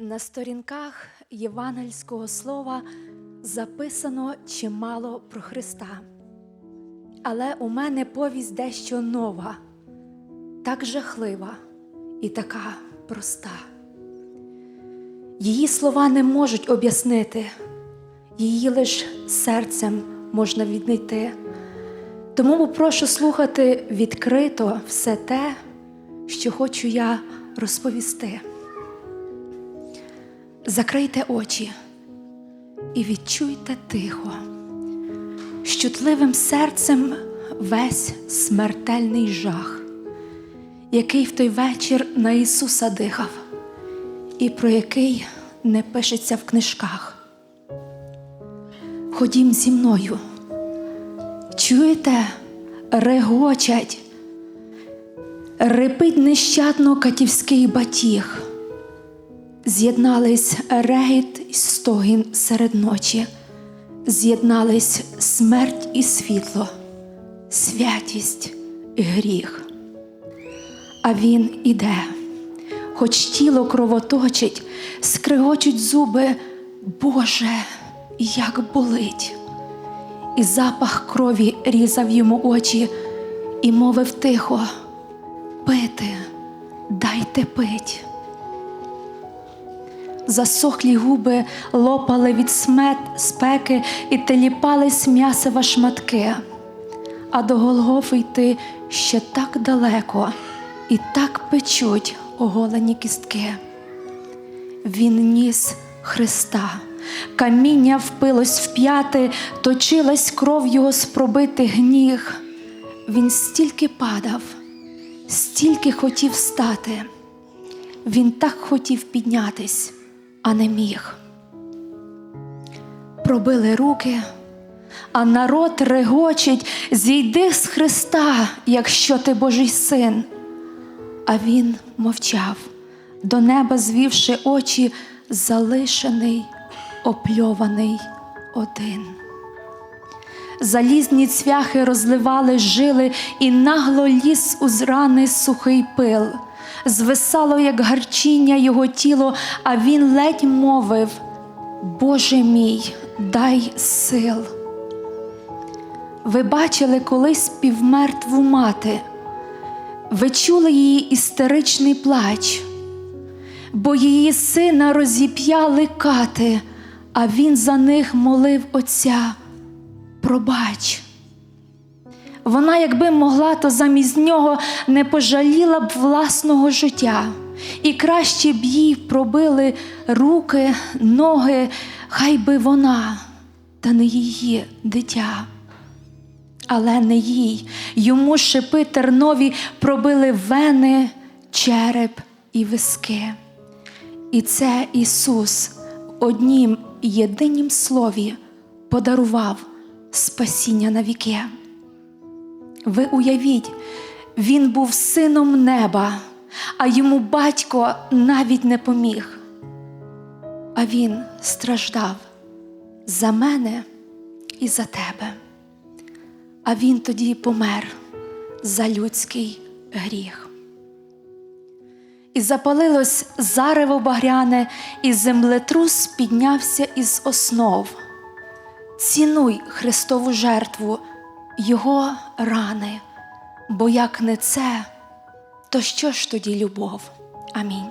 На сторінках євангельського слова записано чимало про Христа. Але у мене повість дещо нова, так жахлива і така проста. Її слова не можуть об'яснити, її лише серцем можна віднайти. Тому попрошу слухати відкрито все те, що хочу я розповісти. Закрийте очі і відчуйте тихо, з чутливим серцем весь смертельний жах, який в той вечір на Ісуса дихав, і про який не пишеться в книжках. Ходім зі мною. Чуєте, регочать, репить нещадно катівський батіг. З'єднались регіт і стогін серед ночі, з'єднались смерть і світло, святість і гріх. А він іде, хоч тіло кровоточить, скригочуть зуби, Боже, як болить. І запах крові різав йому очі і мовив тихо: пити, дайте пить. Засохлі губи лопали від смет, спеки і теліпались м'ясива шматки, а до Голгофи йти ще так далеко, і так печуть оголені кістки. Він ніс Христа, каміння впилось в п'яти, точилась кров його з пробитих ніг. Він стільки падав, стільки хотів стати. Він так хотів піднятись, а не міг. Пробили руки, а народ регочить, зійди з Христа, якщо ти Божий син. А він мовчав, до неба звівши очі, залишений, опльований один. Залізні цвяхи розливали жили, і нагло ліз у зрани сухий пил. Звисало, як гарчіння його тіло, а він ледь мовив: Боже мій, дай сил. Ви бачили колись півмертву мати, ви чули її істеричний плач, бо її сина розіп'яли кати, а він за них молив Отця пробач. Вона, якби могла, то замість нього не пожаліла б власного життя, і краще б їй пробили руки, ноги, хай би вона, та не її дитя. Але не їй, йому шипи тернові пробили вени, череп і виски. І це Ісус в однім єдинім слові подарував спасіння на віки. Ви уявіть, він був сином неба, а йому батько навіть не поміг. А він страждав за мене і за тебе. А він тоді помер за людський гріх. І запалилось зарево багряне, і землетрус піднявся із основ. Цінуй Христову жертву, його рани, бо як не це, то що ж тоді любов? Амінь.